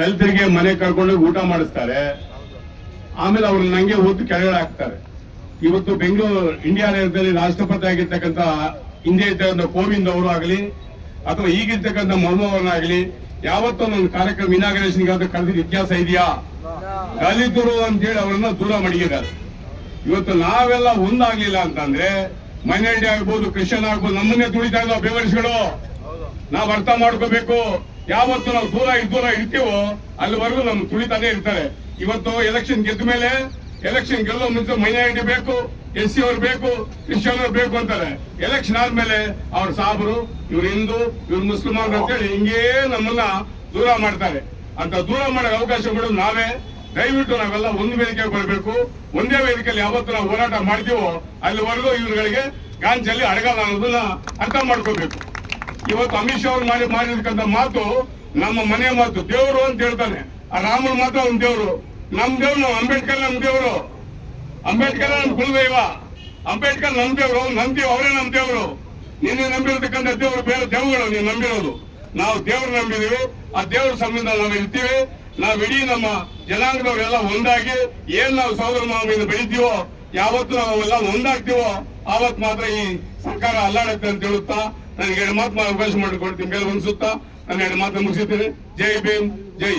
ದಲಿತರಿಗೆ ಮನೆ ಕರ್ಕೊಂಡು ಊಟ ಮಾಡಿಸ್ತಾರೆ. ಆಮೇಲೆ ಅವ್ರು ನಂಗೆ ಹೊತ್ತು ಕೆಳಗಡೆ ಹಾಕ್ತಾರೆ. ಇವತ್ತು ಬೆಂಗಳೂರು ಇಂಡಿಯಾ ನೇರದಲ್ಲಿ ರಾಷ್ಟ್ರಪತಿ ಆಗಿರ್ತಕ್ಕಂಥ ಹಿಂದೆ ಇದ್ದ ಕೋವಿಂದ್ ಅವರು ಆಗಲಿ, ಅಥವಾ ಈಗಿರ್ತಕ್ಕಂಥ ಮೊಹಮ್ಮವ್ರನ್ನಾಗಲಿ ಯಾವತ್ತೂ ನನ್ನ ಕಾರ್ಯಕ್ರಮ ಇನಾಗ್ರೇಷನ್ಗೆ ಅದು ಕರೆದಿದ್ದ ಇತಿಹಾಸ ಇದೆಯಾ? ದಲಿತರು ಅಂತೇಳಿ ಅವರನ್ನ ದೂರ ಮಡಗಿದ್ದಾರೆ. ಇವತ್ತು ನಾವೆಲ್ಲ ಒಂದಾಗ್ಲಿಲ್ಲ ಅಂತಂದ್ರೆ ಮೈನಾರಿಟಿ ಆಗ್ಬೋದು, ಕ್ರಿಶ್ಚಿಯನ್ ಆಗ್ಬೋದು, ನಮ್ಮನ್ನೇ ತುಳಿತಾ ಇದ್ದಾವೆ, ಬೇವರ್ಸ್ಗಳು. ನಾವ್ ಅರ್ಥ ಮಾಡ್ಕೋಬೇಕು. ಯಾವತ್ತು ನಾವು ದೂರ ದೂರ ಇಡ್ತೀವೋ ಅಲ್ಲಿವರೆಗೂ ನಮ್ಗೆ ತುಳಿತಾನೆ ಇರ್ತಾರೆ. ಇವತ್ತು ಎಲೆಕ್ಷನ್ ಗೆದ್ದ ಮೇಲೆ ಎಲೆಕ್ಷನ್ ಗೆಲ್ಲೋ ಮುಂಚೆ ಮೈನಾರಿಟಿ ಬೇಕು, ಎಸ್ ಸಿ ಅವ್ರು ಬೇಕು, ಕ್ರಿಶ್ಚಿಯನ್ ಅವ್ರು ಬೇಕು ಅಂತಾರೆ. ಎಲೆಕ್ಷನ್ ಆದ್ಮೇಲೆ ಅವ್ರ ಸಾಬ್ರು ಇವ್ರು ಹಿಂದೂ, ಇವ್ರು ಮುಸ್ಲಿಮಾನ್ ಅಂತೇಳಿ ಹಿಂಗೇ ನಮ್ಮನ್ನ ದೂರ ಮಾಡ್ತಾರೆ. ಅಂತ ದೂರ ಮಾಡೋ ಅವಕಾಶಗಳು ನಾವೇ. ದಯವಿಟ್ಟು ನಾವೆಲ್ಲ ಒಂದು ವೇದಿಕೆಗೆ ಬರಬೇಕು ಒಂದೇ ವೇದಿಕೆಯಲ್ಲಿ ಯಾವತ್ತು ನಾವು ಹೋರಾಟ ಮಾಡ್ತೀವೋ ಅಲ್ಲಿವರೆಗೂ ಇವ್ರುಗಳಿಗೆ ಗಾಂಜಲ್ಲಿ ಅಡಗಲ್ಲ ಅನ್ನೋದನ್ನ ಅರ್ಥ ಮಾಡ್ಕೋಬೇಕು. ಇವತ್ತು ಅಮಿತ್ ಶಾ ಅವ್ರು ಮಾಡಿ ಮಾಡಿರ್ತಕ್ಕಂಥ ಮಾತು ನಮ್ಮ ಮನೆ ಮಾತು, ದೇವರು ಅಂತ ಹೇಳ್ತಾನೆ. ಆ ರಾಮನ ಮಾತು ಅವ್ನ ದೇವರು. ನಮ್ ದೇವ್ರು ನಾವು ಅಂಬೇಡ್ಕರ್, ನಮ್ ದೇವರು. ಅಂಬೇಡ್ಕರ್ ನಮ್ ಕುಲದೈವ. ಅಂಬೇಡ್ಕರ್ ನಮ್ ದೇವರು ದೇವ್ ಅವರೇ ನಮ್ ದೇವರು. ನಿನ್ನೆ ನಂಬಿರತಕ್ಕಂಥ ದೇವರು ಬೇರೆ ದೇವಗಳು ನೀವು ನಂಬಿರೋದು. ನಾವು ದೇವ್ರು ನಂಬಿದೀವಿ. ಆ ದೇವ್ರ ಸಂಬಂಧ ನಾವು ಇರ್ತೀವಿ. ನಾವ್ ಇಡೀ ನಮ್ಮ ಜನಾಂಗದವರೆಲ್ಲ ಒಂದಾಗಿ ಏನ್ ನಾವು ಸಹೋದರ ಮಾವಿನ ಬೆಳಿತೀವೋ, ಯಾವತ್ತು ನಾವೆಲ್ಲ ಒಂದಾಗ್ತೀವೋ, ಆವತ್ ಮಾತ್ರ ಈ ಸರ್ಕಾರ ಅಲ್ಲಾಡತ್ತೆ ಅಂತ ಹೇಳುತ್ತಾ ನನಗೆ ಎರಡು ಮಾತು ಅವಕಾಶ ಮಾಡಿಕೊಡ್ತೀನಿ ಮೇಲೆ ಅನ್ಸುತ್ತಾ ನನ್ನ ಎರಡು ಮಾತು ಮುಗಿಸಿದ್ದೀನಿ ಜೈ ಭೀಮ್ ಜೈ